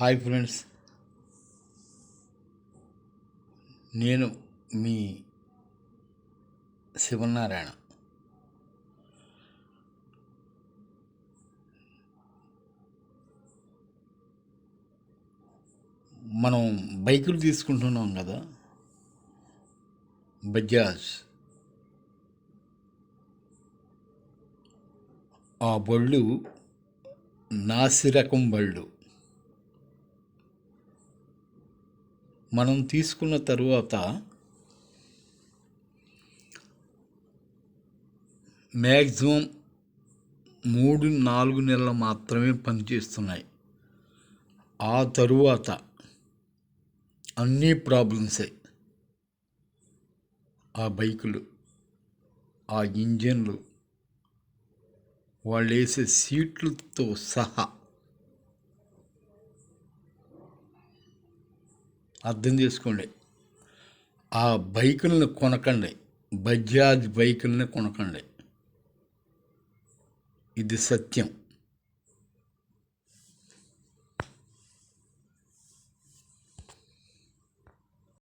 Hi friends. నేను మీ శివనారాయణ. మనం బైకులు తీసుకుంటున్నాం కదా బజాజ్. ఆ బళ్ళు నాసి రకం బళ్ళు. మనం తీసుకున్న తరువాత మ్యాక్సిమం మూడు నాలుగు నెలలు మాత్రమే పనిచేస్తున్నాయి. ఆ తరువాత అన్నీ ప్రాబ్లమ్సే. ఆ బైకులు ఆ ఇంజన్లు వాళ్ళు వేసే సీట్లతో సహా అర్థం చేసుకోండి. ఆ బైకులను కొనకండి. బజాజ్ బైకులను కొనకండి. ఇది సత్యం.